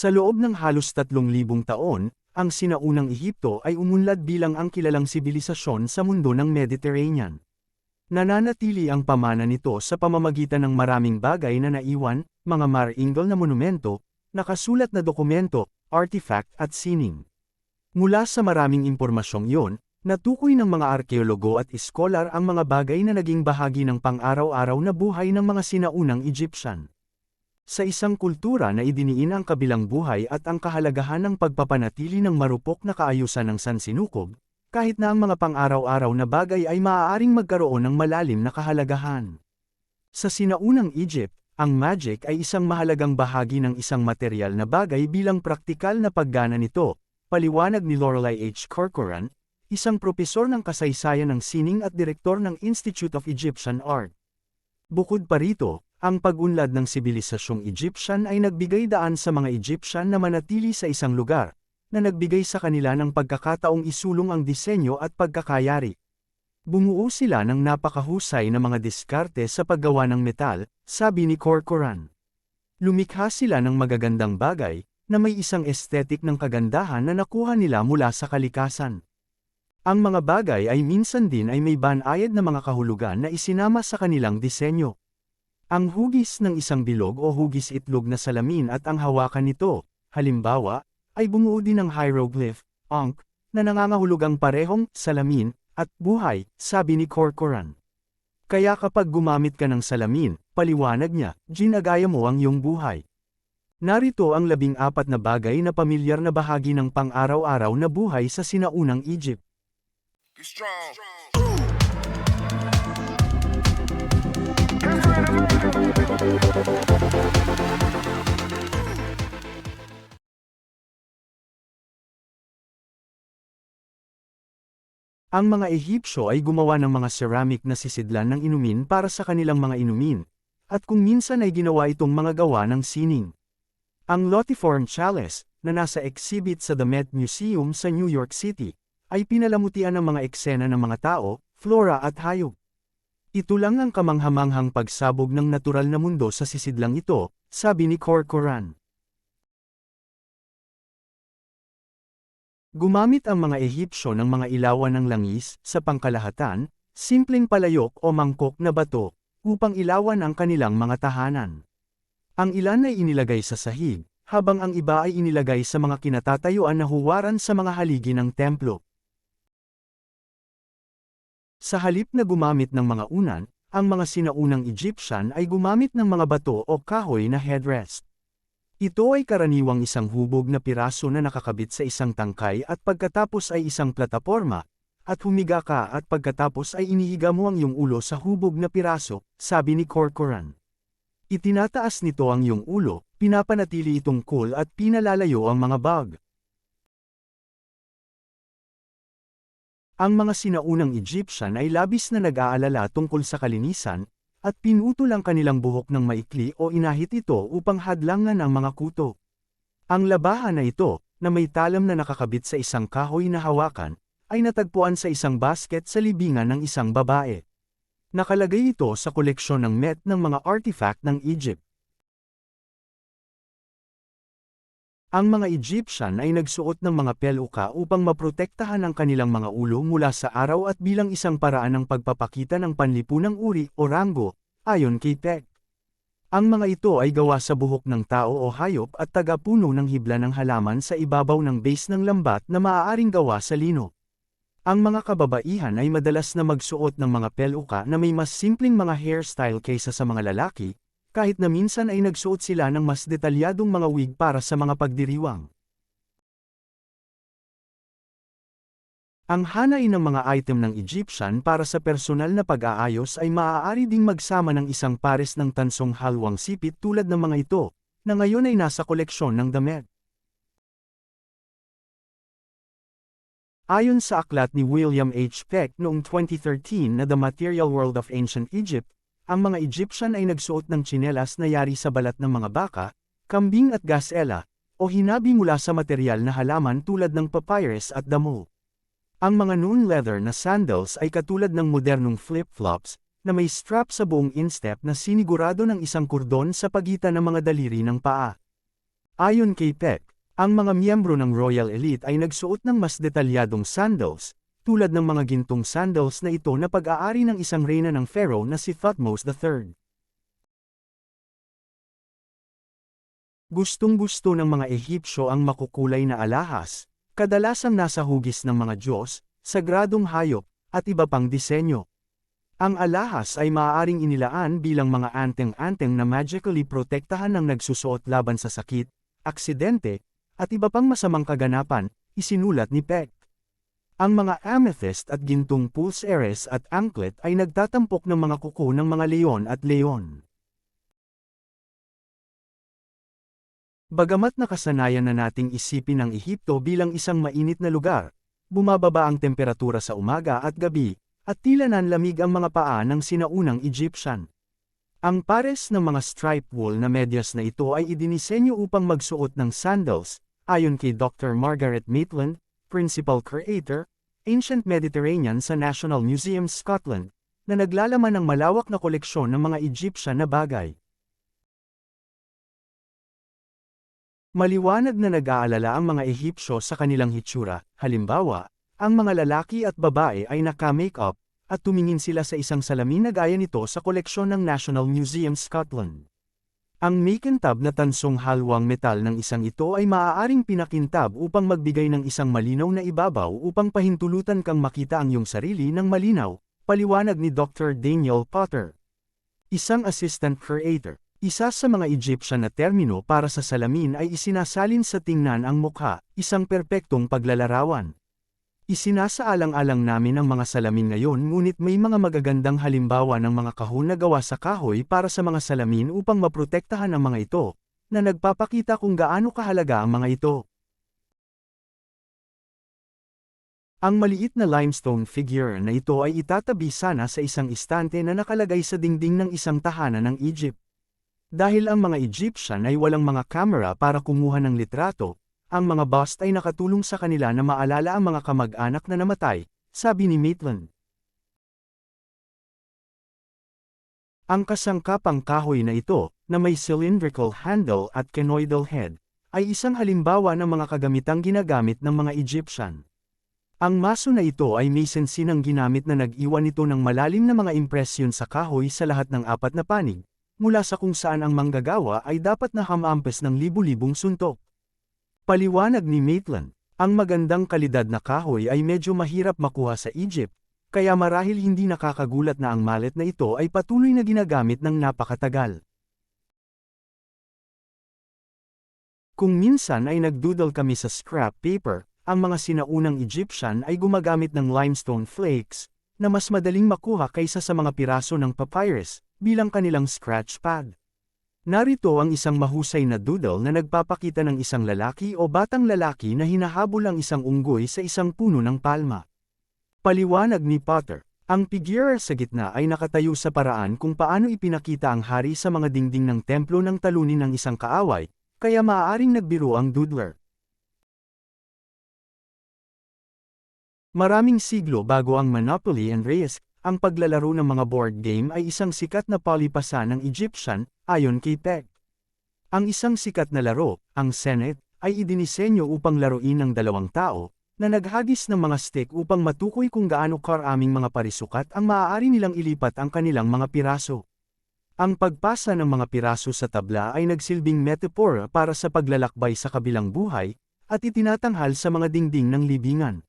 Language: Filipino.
Sa loob ng halos 3,000 taon, ang sinaunang Ehipto ay umunlad bilang ang kilalang sibilisasyon sa mundo ng Mediterranean. Nananatili ang pamana nito sa pamamagitan ng maraming bagay na naiwan, mga maringal na monumento, nakasulat na dokumento, artifact at sining. Mula sa maraming impormasyong iyon, natukoy ng mga arkeologo at iskolar ang mga bagay na naging bahagi ng pang-araw-araw na buhay ng mga sinaunang Egyptian. Sa isang kultura na idiniin ang kabilang buhay at ang kahalagahan ng pagpapanatili ng marupok na kaayusan ng sansinukob, kahit na ang mga pang-araw-araw na bagay ay maaaring magkaroon ng malalim na kahalagahan. Sa sinaunang Egypt, ang magic ay isang mahalagang bahagi ng isang material na bagay bilang praktikal na paggana nito, paliwanag ni Lorelei H. Corcoran, isang propesor ng kasaysayan ng sining at direktor ng Institute of Egyptian Art. Bukod pa rito, ang pag-unlad ng sibilisasyong Egyptian ay nagbigay daan sa mga Egyptian na manatili sa isang lugar, na nagbigay sa kanila ng pagkakataong isulong ang disenyo at pagkakayari. Bumuo sila ng napakahusay na mga diskarte sa paggawa ng metal, sabi ni Corcoran. Lumikha sila ng magagandang bagay, na may isang estetik ng kagandahan na nakuha nila mula sa kalikasan. Ang mga bagay ay minsan din ay may banayad na mga kahulugan na isinama sa kanilang disenyo. Ang hugis ng isang bilog o hugis itlog na salamin at ang hawakan nito, halimbawa, ay bumuo din ng hieroglyph, ankh, na nangangahulugang parehong salamin at buhay, sabi ni Corcoran. Kaya kapag gumamit ka ng salamin, paliwanag niya, ginagaya mo ang iyong buhay. Narito ang labing apat na bagay na pamilyar na bahagi ng pang-araw-araw na buhay sa sinaunang Egypt. Be strong. Ang mga Ehipsyo ay gumawa ng mga ceramic na sisidlan ng inumin para sa kanilang mga inumin, at kung minsan ay ginawa itong mga gawa ng sining. Ang Lotiform Chalice, na nasa exhibit sa The Met Museum sa New York City, ay pinalamutian ng mga eksena ng mga tao, flora at hayop. Ito lang ang kamanghamanghang pagsabog ng natural na mundo sa sisidlang ito, sabi ni Corcoran. Gumamit ang mga Ehipsyo ng mga ilawan ng langis, sa pangkalahatan, simpleng palayok o mangkok na bato, upang ilawan ang kanilang mga tahanan. Ang ilan ay inilagay sa sahig, habang ang iba ay inilagay sa mga kinatatayuan na huwaran sa mga haligi ng templo. Sa halip na gumamit ng mga unan, ang mga sinaunang Egyptian ay gumamit ng mga bato o kahoy na headrest. Ito ay karaniwang isang hubog na piraso na nakakabit sa isang tangkay at pagkatapos ay isang plataporma, at humiga ka at pagkatapos ay inihiga mo ang iyong ulo sa hubog na piraso, sabi ni Corcoran. Itinataas nito ang iyong ulo, pinapanatili itong cool at pinalalayo ang mga bug. Ang mga sinaunang Egyptian ay labis na nag-aalala tungkol sa kalinisan, at pinutol ang kanilang buhok ng maikli o inahit ito upang hadlangan ang mga kuto. Ang labahan na ito, na may talam na nakakabit sa isang kahoy na hawakan, ay natagpuan sa isang basket sa libingan ng isang babae. Nakalagay ito sa koleksyon ng Met ng mga artifact ng Egypt. Ang mga Egyptian ay nagsuot ng mga peluka upang maprotektahan ang kanilang mga ulo mula sa araw at bilang isang paraan ng pagpapakita ng panlipunang uri o ranggo, ayon kay Peck. Ang mga ito ay gawa sa buhok ng tao o hayop at tagapuno ng hibla ng halaman sa ibabaw ng base ng lambat na maaaring gawa sa lino. Ang mga kababaihan ay madalas na magsuot ng mga peluka na may mas simpleng mga hairstyle kaysa sa mga lalaki, kahit na minsan ay nagsuot sila ng mas detalyadong mga wig para sa mga pagdiriwang. Ang hanay ng mga item ng Egyptian para sa personal na pag-aayos ay maaari ding magsama ng isang pares ng tansong halwang sipit tulad ng mga ito, na ngayon ay nasa koleksyon ng damit. Ayon sa aklat ni William H. Peck noong 2013 na The Material World of Ancient Egypt, ang mga Egyptian ay nagsuot ng tsinelas na yari sa balat ng mga baka, kambing at gasela, o hinabi mula sa material na halaman tulad ng papyrus at damo. Ang mga noon leather na sandals ay katulad ng modernong flip-flops, na may strap sa buong instep na sinigurado ng isang kordon sa pagitan ng mga daliri ng paa. Ayon kay Peck, ang mga miyembro ng Royal Elite ay nagsuot ng mas detalyadong sandals, tulad ng mga gintong sandals na ito na pag-aari ng isang reyna ng Pharaoh na si Thutmose III. Gustong-gusto ng mga Ehipsyo ang makukulay na alahas, kadalasang nasa hugis ng mga Diyos, sagradong hayop, at iba pang disenyo. Ang alahas ay maaaring inilaan bilang mga anteng-anteng na magically protektahan ng nagsusuot laban sa sakit, aksidente, at iba pang masamang kaganapan, isinulat ni Peck. Ang mga amethyst at gintong pulse eres at anklet ay nagtatampok ng mga kuko ng mga leon at leon. Bagamat nakasanayan na nating isipin ang Ehipto bilang isang mainit na lugar, bumababa ang temperatura sa umaga at gabi, at tila nanlamig ang mga paa ng sinaunang Egyptian. Ang pares ng mga stripe wool na medyas na ito ay idinisenyo upang magsuot ng sandals, ayon kay Dr. Margaret Maitland, Principal Creator, Ancient Mediterranean sa National Museum Scotland, na naglalaman ng malawak na koleksyon ng mga Egyptian na bagay. Maliwanag na nag-aalala ang mga Ehipsyo sa kanilang hitsura, halimbawa, ang mga lalaki at babae ay naka-makeup, at tumingin sila sa isang salamin na gaya nito sa koleksyon ng National Museum Scotland. Ang makintab na tansong halwang metal ng isang ito ay maaaring pinakintab upang magbigay ng isang malinaw na ibabaw upang pahintulutan kang makita ang iyong sarili ng malinaw, paliwanag ni Dr. Daniel Potter. Isang assistant creator. Isa sa mga Egyptian na termino para sa salamin ay isinasalin sa tingnan ang mukha, isang perpektong paglalarawan. Isinasaalang-alang namin ang mga salamin ngayon ngunit may mga magagandang halimbawa ng mga kahon na gawa sa kahoy para sa mga salamin upang maprotektahan ang mga ito, na nagpapakita kung gaano kahalaga ang mga ito. Ang maliit na limestone figure na ito ay itatabi sana sa isang istante na nakalagay sa dingding ng isang tahanan ng Egypt. Dahil ang mga Egyptian ay walang mga kamera para kumuha ng litrato, ang mga bust ay nakatulong sa kanila na maalala ang mga kamag-anak na namatay, sabi ni Maitland. Ang kasangkapang kahoy na ito, na may cylindrical handle at canoidal head, ay isang halimbawa ng mga kagamitang ginagamit ng mga Egyptian. Ang maso na ito ay may sensinang ginamit na nag-iwan ito ng malalim na mga impresyon sa kahoy sa lahat ng apat na panig, mula sa kung saan ang manggagawa ay dapat na hamampes ng libu-libong suntok. Paliwanag ni Maitland, ang magandang kalidad na kahoy ay medyo mahirap makuha sa Egypt, kaya marahil hindi nakakagulat na ang mallet na ito ay patuloy na ginagamit ng napakatagal. Kung minsan ay nagdoodle kami sa scrap paper, ang mga sinaunang Egyptian ay gumagamit ng limestone flakes, na mas madaling makuha kaysa sa mga piraso ng papyrus, bilang kanilang scratch pad. Narito ang isang mahusay na doodle na nagpapakita ng isang lalaki o batang lalaki na hinahabol ang isang unggoy sa isang puno ng palma. Paliwanag ni Potter, ang figure sa gitna ay nakatayo sa paraan kung paano ipinakita ang hari sa mga dingding ng templo ng talunin ng isang kaaway, kaya maaaring nagbiro ang doodler. Maraming siglo bago ang Monopoly and Risk, ang paglalaro ng mga board game ay isang sikat na palipasan ng Egyptian, ayon kay Peck. Ang isang sikat na laro, ang Senet, ay idinisenyo upang laruin ng dalawang tao, na naghagis ng mga stick upang matukoy kung gaano karaming mga parisukat ang maaari nilang ilipat ang kanilang mga piraso. Ang pagpasa ng mga piraso sa tabla ay nagsilbing metaphor para sa paglalakbay sa kabilang buhay, at itinatanghal sa mga dingding ng libingan.